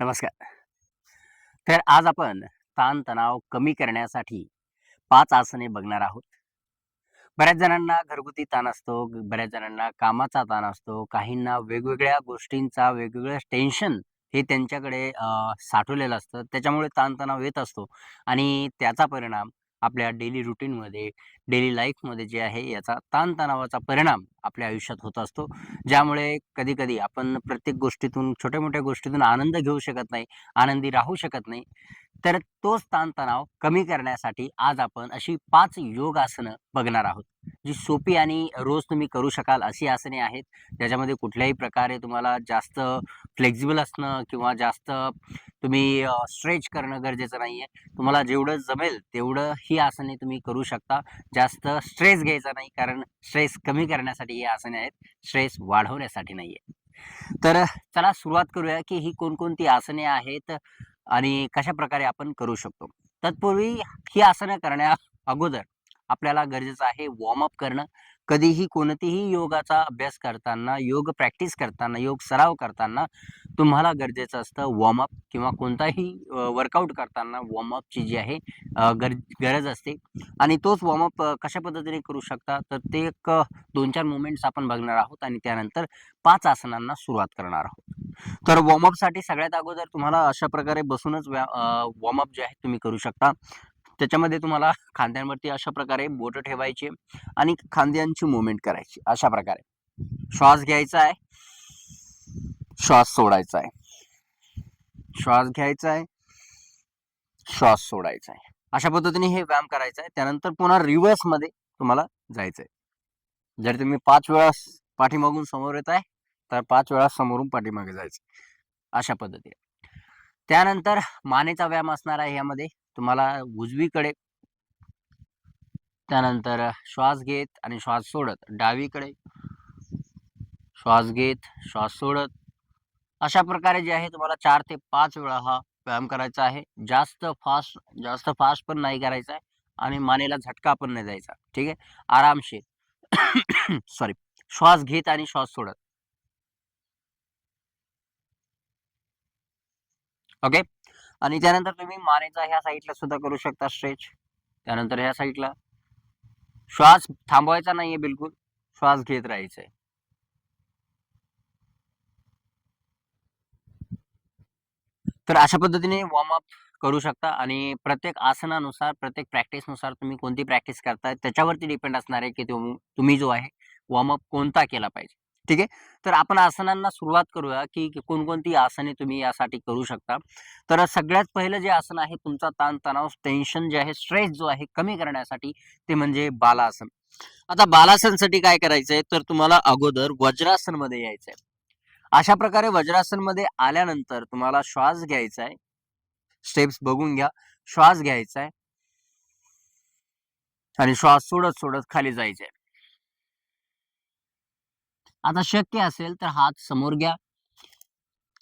नमस्कार. तर आज आपण ताणतणाव कमी करण्यासाठी पाच आसने बघणार आहोत. बऱ्याच जणांना घरगुती ताण असतो बऱ्याच जणांना कामाचा ताण असतो काहींना वेगवेगळ्या गोष्टींचा वेगवेगळं टेन्शन हे त्यांच्याकडे अं, साठवलेलं असतं. त्याच्यामुळे ताणतणाव येत असतो आणि त्याचा परिणाम आपल्या डेली रुटीनमध्ये डेली लाईफमध्ये जे आहे याचा ताणतणावाचा परिणाम आपल्या आयुष्यात होत असतो. ज्यामुळे कधीकधी आपण प्रत्येक गोष्टीतून छोट्या मोठ्या गोष्टीतून आनंद घेऊ शकत नाही आनंदी राहू शकत नाही. तर तोच ताणतणाव कमी करण्यासाठी आज आपण अशी पाच योग आसनं बघणार आहोत जी सोपी आणि रोज तुम्ही करू शकाल अशी आसने आहेत. ज्याच्यामध्ये कुठल्याही प्रकारे तुम्हाला जास्त फ्लेक्झिबल असणं किंवा जास्त तुम्ही स्ट्रेच करणं गरजेचं नाही आहे तुम्हाला जेवढं जमेल तेवढं ही आसने तुम्ही करू शकता. जास्त स्ट्रेस घ्यायचा नाही कारण स्ट्रेस कमी करण्यासाठी ही आसने आहेत. स्ट्रेस वाढवण्यासाठी नाही आहे तर चला सुरुवात करूया की ही कोणकोणती आसने आहेत आणि कशा प्रकारे आपण करू शकतो. तत्पूर्वी ही आसनं करण्या अगोदर आपल्याला गरजेचं आहे वॉर्मअप करणं. कधीही कोणतीही योगाचा अभ्यास करताना योग प्रॅक्टिस करताना योग सराव करताना तुम्हाला गरजेचं असतं वॉर्मअप किंवा कोणताही वर्कआउट करताना वॉर्मअपची जी आहे गर गरज असते. आणि तोच वॉर्मअप कशा पद्धतीने करू शकता? तर ते एक दोन चार मुवमेंट्स आपण बघणार आहोत आणि त्यानंतर पाच आसनांना सुरुवात करणार आहोत. तर वॉर्मअपसाठी सगळ्यात अगोदर तुम्हाला अशा प्रकारे बसूनच वॉर्मअप जे आहे तुम्ही करू शकता. त्याच्यामध्ये तुम्हाला खांद्यांवरती अशा प्रकारे बोट ठेवायची आणि खांद्यांची मुवमेंट करायची. अशा प्रकारे. श्वास घ्यायचा आहे. श्वास सोडायचा आहे. श्वास घ्यायचा आहे. श्वास सोडायचा आहे. अशा पद्धतीने हे व्यायाम करायचा आहे. त्यानंतर पुन्हा रिव्हर्समध्ये तुम्हाला आहे. जर तुम्ही पाच वेळा पाठीमागून समोर येत आहे तर पाच वेळा समोरून पाठीमागे जायचं अशा पद्धतीने. त्यानंतर मानेचा व्यायाम असणार आहे यामध्ये. तुम्हाला उजवीकडे त्यानंतर श्वास घेत आणि श्वास सोडत डावीकडे. श्वास घेत श्वास सोडत. अशा प्रकारे जे आहे तुम्हाला चार ते पाच वेळा हा व्यायाम करायचा आहे. जास्त फास्ट जास्त फास्ट पण नाही करायचा आहे आणि मानेला झटका पण नाही द्यायचा. ठीक आहे? आरामशीर. सॉरी श्वास घेत आणि श्वास सोडत. ओके आणि त्यानंतर तुम्ही मानेचा ह्या साईडला सुद्धा करू शकता स्ट्रेच त्यानंतर ह्या साईडला. श्वास थांबवायचा नाहीये बिलकुल श्वास घेत राहायचंय. तर अशा पद्धतीने वॉर्मअप करू शकता आणि प्रत्येक आसनानुसार प्रत्येक प्रॅक्टिसनुसार तुम्ही कोणती प्रॅक्टिस करताय त्याच्यावरती डिपेंड असणार आहे की तुम्ही जो आहे वॉर्मअप कोणता केला पाहिजे. ठीक आहे? तर आपण आसनांना सुरुवात करूया की कोणकोणती आसने तुम्ही यासाठी करू शकता. तर सगळ्यात पहिलं जे आसन आहे तुमचा ताणतणाव टेन्शन जे आहे स्ट्रेस जो आहे कमी करण्यासाठी ते म्हणजे बालासन. आता बालासनसाठी काय करायचंय? तर तुम्हाला अगोदर वज्रासनमध्ये यायचंय. अशा प्रकारे वज्रासनमध्ये आल्यानंतर तुम्हाला श्वास घ्यायचा आहे स्टेप्स बघून घ्या. श्वास घ्यायचा आहे आणि श्वास सोडत सोडत खाली जायचंय. आता शक्य असेल तर हात समोर घ्या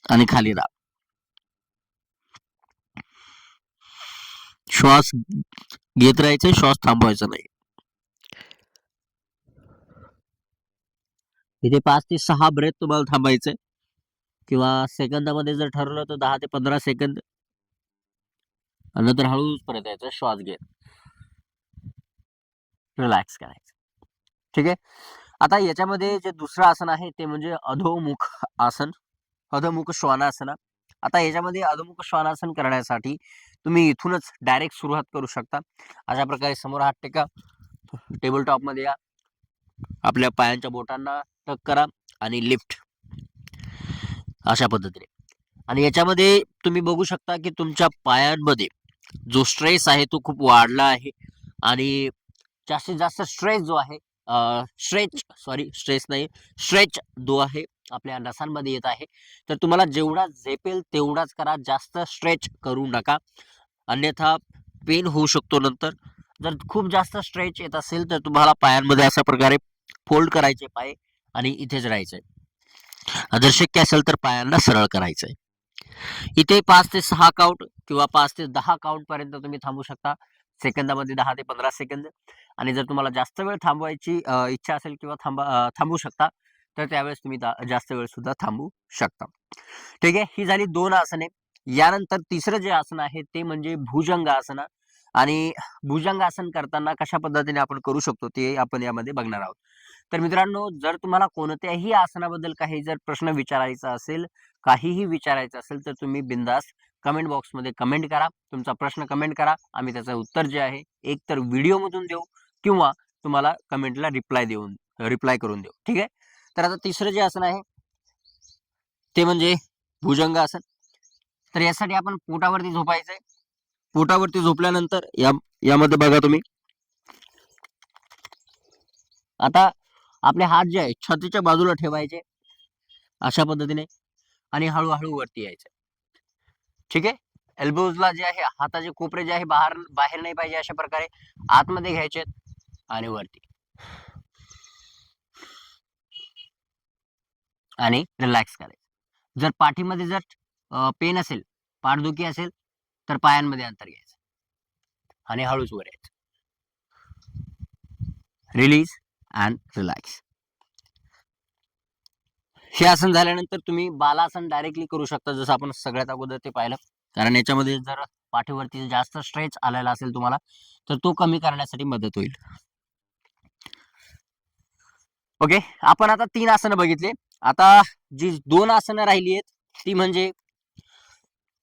आणि खाली राहा. श्वास घेत राहायचे श्वास थांबवायचा नाही. इथे पाच ते सहा ब्रेथ तुम्हाला थांबायचे किंवा सेकंदामध्ये जर ठरवलं तर दहा ते पंधरा सेकंद नंतर हळूच परत यायचं श्वास घेत. रिलॅक्स करायचं. ठीक आहे? आता याच्यामध्ये जे दुसरं आसन आहे ते म्हणजे अधोमुख आसन. अधोमुख श्वानासन. आता याच्यामध्ये अधोमुख श्वानासन करण्यासाठी तुम्ही इथूनच डायरेक्ट सुरुवात करू शकता. अशा प्रकारे समोर हात टेका. टेबल टॉपमध्ये या. आपल्या पायांच्या बोटांना टक करा आणि लिफ्ट अशा पद्धतीने. आणि याच्यामध्ये तुम्ही बघू शकता की तुमच्या पायांमध्ये जो स्ट्रेस आहे तो खूप वाढला आहे. आणि जास्तीत जास्त स्ट्रेस जो आहे स्ट्रेच सॉरी स्ट्रेस नाही स्ट्रेच जो आहे आपल्या नसांमध्ये येत आहे. तर तुम्हाला जेवढा झेपेल तेवढाच करा जास्त स्ट्रेच करू नका. अन्यथा पेन होऊ शकतो नंतर. जर खूप जास्त स्ट्रेच येत असेल तर तुम्हाला पायांमध्ये अशा प्रकारे फोल्ड करायचे पाय आणि इथेच राहायचंय. जर शक्य असेल तर पायांना सरळ करायचंय. इथे पाच ते सहा काउंट किंवा पाच ते दहा काउंट पर्यंत तुम्ही थांबू शकता. सेकंदामध्ये दहा ते पंधरा सेकंद. आणि जर तुम्हाला जास्त वेळ थांबवायची इच्छा असेल किंवा थांबा थांबू शकता तर त्यावेळेस तुम्ही जास्त वेळ सुद्धा थांबू शकता. ठीक आहे? ही झाली दोन आसने. यानंतर तिसरं जे आसन आहे ते म्हणजे भुजंग आसन. आणि भुजंग आसन करताना कशा पद्धतीने आपण करू शकतो ते आपण यामध्ये बघणार आहोत. तर मित्रांनो जर तुम्हाला कोणत्याही आसनाबद्दल काही जर प्रश्न विचारायचा असेल काहीही विचारायचं असेल तर तुम्ही बिंदास कमेंट बॉक्समध्ये कमेंट करा. तुमचा प्रश्न कमेंट करा. आम्ही त्याचं उत्तर जे आहे एक तर व्हिडिओमधून देऊ किंवा तुम्हाला कमेंटला रिप्लाय देऊन रिप्लाय करून देऊ. ठीक आहे? तर आता तिसरं जे आसन आहे ते म्हणजे भुजंग आसन. तर यासाठी आपण पोटावरती झोपायचंय. पोटावरती झोपल्यानंतर या यामध्ये बघा तुम्ही. आता आपले हात जे आहे छातीच्या बाजूला ठेवायचे अशा पद्धतीने आणि हळूहळू वरती यायचे. ठीक आहे? एल्बोजला जे आहे हाताचे कोपरे जे आहे बाहेर बाहेर नाही पाहिजे अशा प्रकारे आतमध्ये घ्यायचे आणि वरती. आणि रिलॅक्स करायचं. जर पाठीमध्ये जर पेन असेल पाठदुखी असेल तर पायांमध्ये अंतर घ्यायचं. आणि हळूच वर यायचं. रिलीज अँड रिलॅक्स हे आसन झाल्यानंतर तुम्ही बालासन डायरेक्टली करू शकता जसं आपण सगळ्यात अगोदर ते पाहिलं. कारण याच्यामध्ये जर पाठीवरती जास्त स्ट्रेच आलेला असेल तुम्हाला तर तो कमी करण्यासाठी मदत होईल. ओके आपण आता तीन आसनं बघितले. आता जी दोन आसनं राहिली आहेत ती म्हणजे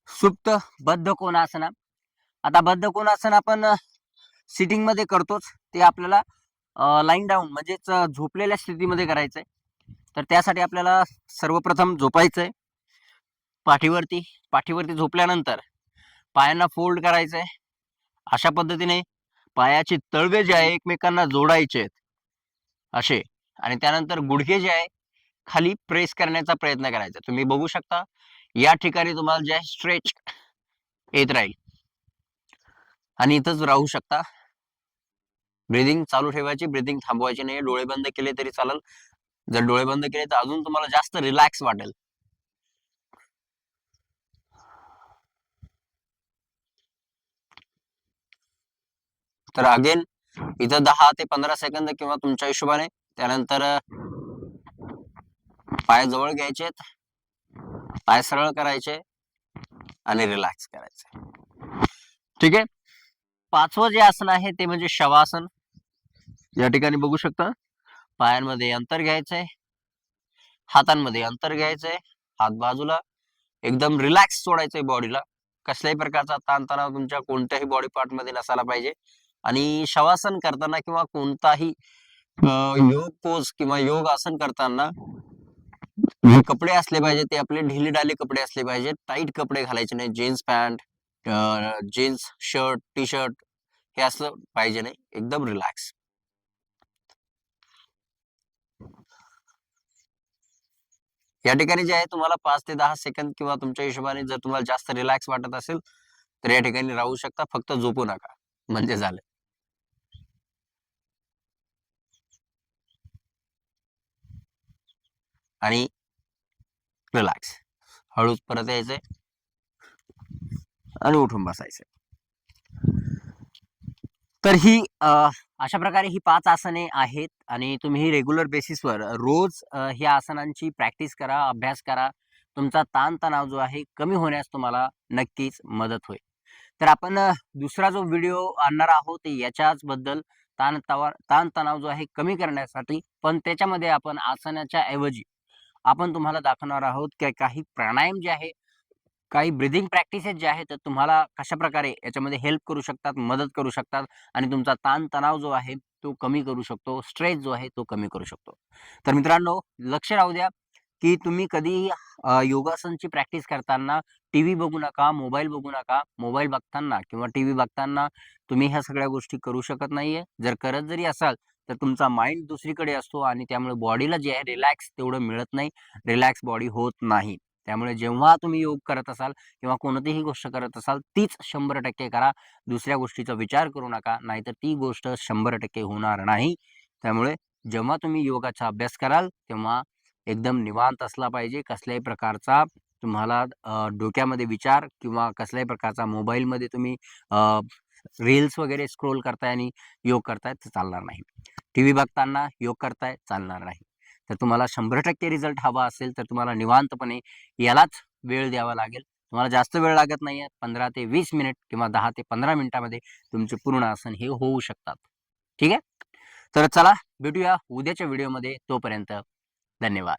सुप्त बद्ध कोणासना. आता बद्ध कोणासन आपण सिटिंगमध्ये करतोच. ते आपल्याला लाईन डाऊन म्हणजेच झोपलेल्या स्थितीमध्ये करायचंय. तर त्यासाठी आपल्याला सर्वप्रथम झोपायचंय. पाठीवरती पाठीवरती झोपल्यानंतर पायांना फोल्ड करायचंय. अशा पद्धतीने पायाचे तळवे जे आहे एकमेकांना जोडायचे आहेत. असे. आणि त्यानंतर गुडघे जे आहे खाली प्रेस करण्याचा प्रयत्न करायचा. तुम्ही बघू शकता या ठिकाणी तुम्हाला जे आहे स्ट्रेच येत राहील. आणि इथंच राहू शकता. ब्रिदिंग चालू ठेवायची ब्रिदिंग थांबवायची नाही. डोळे बंद केले तरी चालेल. जर डोळे बंद केले तर अजून तुम्हाला जास्त रिलॅक्स वाटेल. तर अगेन इथं दहा ते पंधरा सेकंद किंवा तुमच्या हिशोबाने त्यानंतर पाय जवळ घ्यायचेत पाय सरळ करायचे आणि रिलॅक्स करायचे. ठीक आहे? पाचवं जे आसन आहे ते म्हणजे शवासन. या ठिकाणी बघू शकता. पायांमध्ये अंतर घ्यायचंय. हातांमध्ये अंतर घ्यायचंय. हात बाजूला. एकदम रिलॅक्स सोडायचंय बॉडीला कसल्याही प्रकारचा ताणतणाव तुमच्या कोणत्याही बॉडी पार्टमध्ये नसायला पाहिजे. आणि शवासन करताना किंवा कोणताही योग पोज किंवा योग आसन करताना जे कपडे असले पाहिजे ते आपले ढिले डाले कपडे असले पाहिजे टाईट कपडे घालायचे नाही. Jeans pant jeans shirt T shirt हे असलं पाहिजे नाही. एकदम रिलॅक्स या ठिकाणी जे आहे तुम्हाला पाच ते दहा सेकंद किंवा तुमच्या हिशोबाने जर तुम्हाला जास्त रिलॅक्स वाटत असेल तर या ठिकाणी राहू शकता. फक्त झोपू नका. म्हणजे झालं. आणि रिलॅक्स हळूच परत यायचंय. आणि उठून बसायचंय. तर ही अशा प्रकारे ही पाच आसने आहेत आणि तुम्ही रेग्युलर बेसिसवर रोज ह्या आसनांची प्रॅक्टिस करा अभ्यास करा. तुमचा ताणतणाव जो आहे कमी होण्यास तुम्हाला नक्कीच मदत होईल. तर आपण दुसरा जो व्हिडिओ आणणार आहोत याच्याच बद्दल ताणतणाव ताणतणाव जो आहे कमी करण्यासाठी पण त्याच्यामध्ये आपण आसनाच्या ऐवजी आपण तुम्हाला दाखवणार आहोत की काही प्राणायाम जे आहे काही ब्रिदिंग प्रॅक्टिसेस जे आहेत तर तुम्हाला कशा प्रकारे याच्यामध्ये हेल्प करू शकतात मदत करू शकतात आणि तुमचा ताणतणाव जो आहे तो कमी करू शकतो स्ट्रेस जो आहे तो कमी करू शकतो. तर मित्रांनो लक्ष राहू द्या की तुम्ही कधीही योगासनची प्रॅक्टिस करताना टी व्ही बघू नका मोबाईल बघू नका मोबाईल बघताना किंवा टी व्ही बघताना तुम्ही ह्या सगळ्या गोष्टी करू शकत नाहीये. जर करत जरी असाल तर तुमचा माइंड दुसरीकडे असतो आणि त्यामुळे बॉडीला जे आहे रिलॅक्स तेवढं मिळत नाही. रिलॅक्स बॉडी होत नाही. त्यामुळे जेव्हा तुम्ही योग करत असाल किंवा कोणतीही गोष्ट करत असाल तीच शंभर टक्के करा. दुसऱ्या गोष्टीचा विचार करू नका नाहीतर ती गोष्ट शंभर टक्के होणार नाही. त्यामुळे जेव्हा तुम्ही योगाचा अभ्यास कराल तेव्हा एकदम निवांत असला पाहिजे. कसल्याही प्रकारचा तुम्हाला डोक्यामध्ये विचार किंवा कसल्याही प्रकारचा मोबाईलमध्ये तुम्ही रील्स वगैरे स्क्रोल करताय आणि योग करताय तर चालणार नाही. टी व्ही बघताना योग करताय चालणार नाही. तर तुम्हाला शंभर टक्के रिझल्ट हवा असेल तर तुम्हाला निवांतपणे यालाच वेळ द्यावा लागेल. तुम्हाला जास्त वेळ लागत नाहीये पंधरा ते वीस मिनिट किंवा दहा ते पंधरा मिनिटामध्ये तुमचे पूर्ण आसन हे होऊ शकतात. ठीक आहे? तर चला भेटूया उद्याच्या व्हिडिओमध्ये तोपर्यंत धन्यवाद.